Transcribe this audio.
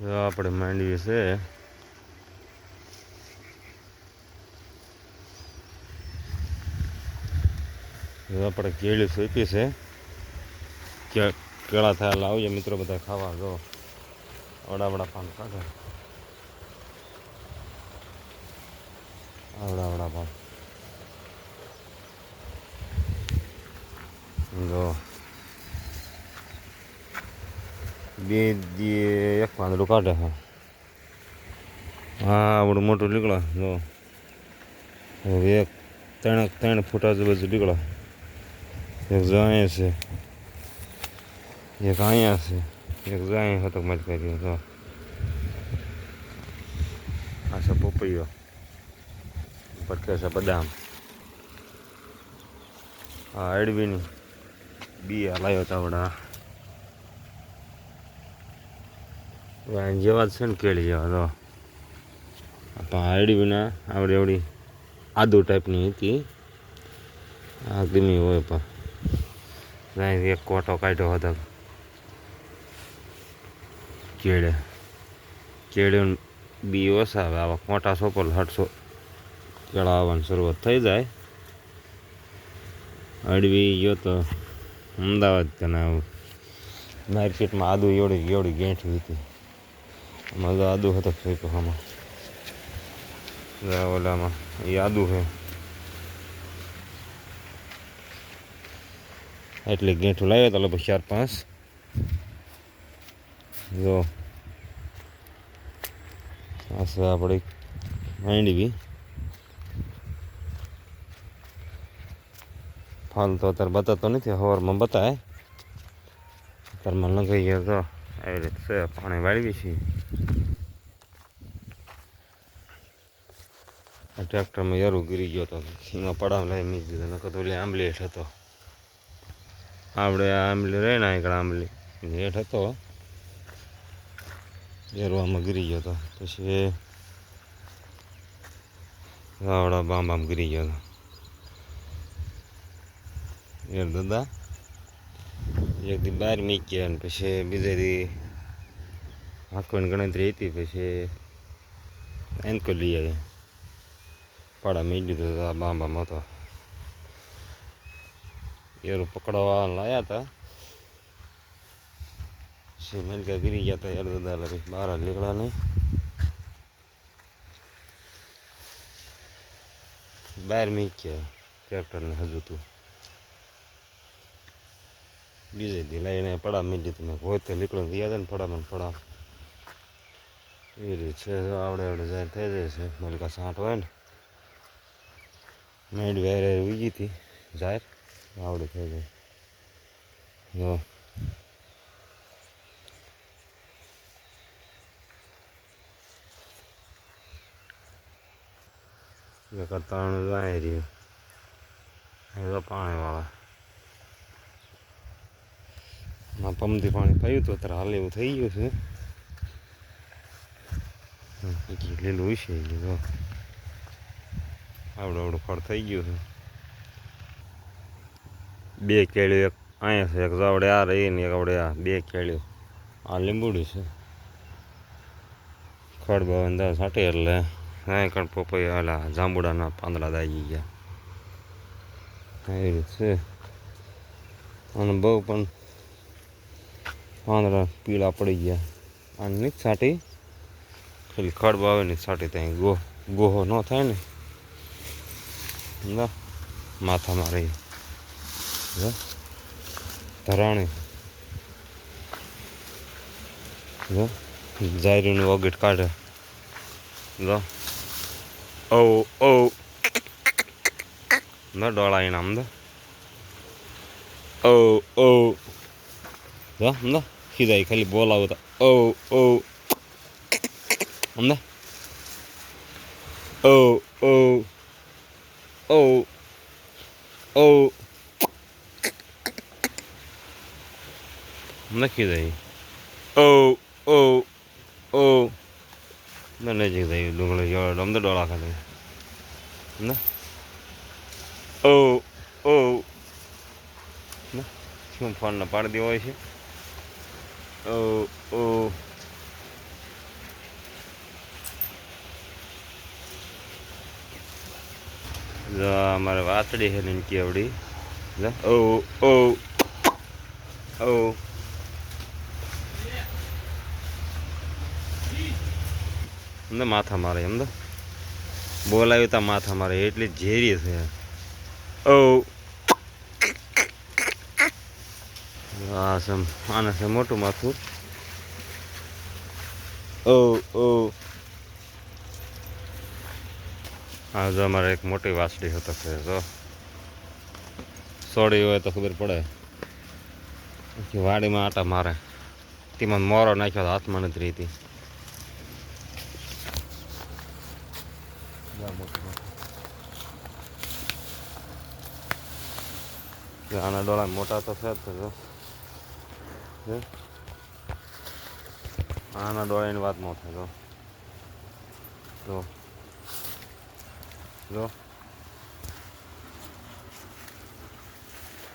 આપણે માંડવી છે. આપણે કેળી સોંપી છે. કેળા થયા લાવજો મિત્રો બધા ખાવા, જો. અવડાવડા પાન કાઢે. અવડાવડા પાન જો બે દી એક પાંદડું કાઢે હા હા, આવડું મોટું નીકળા જો. એક ત્રણ ત્રણ ફૂટ આજુબાજુ નીકળા એક જો અહીંયા છે. એક અહીંયા છે. એક જો અહીંયા હતો મત કરી જો. આ છે પોપૈયો. ઉપર કે છે બદામ. આ એડવીની બી લાવ્યો તાવડા વાન જેવા છે ને કેળી જેવા, તો. અડવીના આવડી એવડી આદુ ટાઈપની હતી. આ ગમી હોય પણ. એક કોટો કાઢ્યો હતો. કેળે. કેળે બી ઓછા આવે આવા કોટા સોપલ હટસો કેળા આવવાની શરૂઆત થઈ જાય. અડવી ગયો તો અમદાવાદ તેના માર્કેટમાં આદુ એવડી એવડી ગેંઠવી હતી. તો આદુ હતો ફેંકો આમાં ઓલામાં એ આદુ છે એટલે ગેઠું લાવ્યો તો લગભગ ચાર પાંચ જો આ છે આપણી માંડવી ફાલ તો અત્યારે બતાતો નથી હવારમાં બતાય અત્યારમાં લગાઈ ગયો તો આવી રીતે છે, પાણી વાળવી છીએ ટ્રેક્ટરમાં યારું ગીરી ગયો હતો એમાં પડાવ લઈ દીધો, નકર તો આંબલી હેઠ હતો. આપણે આંબલી રહી ને આગળ આંબલી હેઠ હતો. યારવામાં ગીરી ગયો તો, પછી રાવડા બામ બામ ગીરી ગયો હતો યાર દાદા એક દી બહાર મૂક્યા અને પછી બીજા દી આંખવાની ગણતરી હતી, પછી એનકો લઈ આવ્યા. પાડા મેં દીધો હતો આ બામ હતો. એરું પકડવા લાયા હતા. પછી મેલકા ગીરી ગયા હતા યાર દાદા પછી બહાર નીકળ્યા નહીં. બહાર મીક્યા ટ્રેક્ટરને હજુ તું. દી લઈને પડા મીંડી તમે હોય તો નીકળો ગયા હતા ને પડામાં પડા એ રીત છે આવડે આવડે જાહેર થઈ જાય છે. મલકા સાંઠ હોય ને. મેડ વેરે ઉગી હતી જાહેર, આવડે થઈ જાય. જો. કરતા એ તો માં પમથી પાણી પાયું તો અત્યારે હાલ એવું થઈ ગયું છે. લીલું હશે ગયું આવડું આવડું ફળ થઈ ગયું છે. બે કેળીઓ એક, અહીંયા છે, એક જાવડે, આ રહી ને એક આવડે આ, બે કેળીઓ. આ લીંબુડી છે. ખડ બંધા સાટે એટલે અહીં કણ પપૈયા ઓલા જાંબુડાના પાંદડા દાઈ ગયા. એવી છે. અને બહુ પણ પાંદડા પીળા પડી ગયા. અને સાટી ખાલી ખડ આવે ને સાટી ત્યાં ગો, ગોહો ન થાય ને. ના, માથામાં રહી. ધરાણી. જાયરીનું વગેટ કાઢે. જો ઓ ઓ ના ડોળાઈ એના અમદા ઓ ઓ જો અમદા ખીજાઈ ખાલી બોલાવો તો ઓ ઓ અમદા ઓ ઓ ઓ ઓ નક્કી જાય ઓ ઓ ઓ ના નજીક જાય ડુંગળી જોડે અમને ડોળા ખાલી ના ઓ ઓ શું ફોન પાડી દેવો હોય છે Oh, oh. મારે વાતડી છે ને કેવડી. ઓ ઓ ઓ એમને માથા મારે એમ તો. બોલાવ્યું તા માથા મારે એટલે ઝેરી છે. ઓ આ છે આને છે મોટું માથું. ઓ ઓ. હા જો અમારે એક મોટી વાસડી હતો છે જો. સોડી હોય તો ખબર પડે. વાડીમાં આટા મારે. તેમાં મોરો નાખ્યો હાથમાં નથી રહેતી. આના ડોળા મોટા તો છે જ? આના ડોળાની વાત ન થાય જો. જો.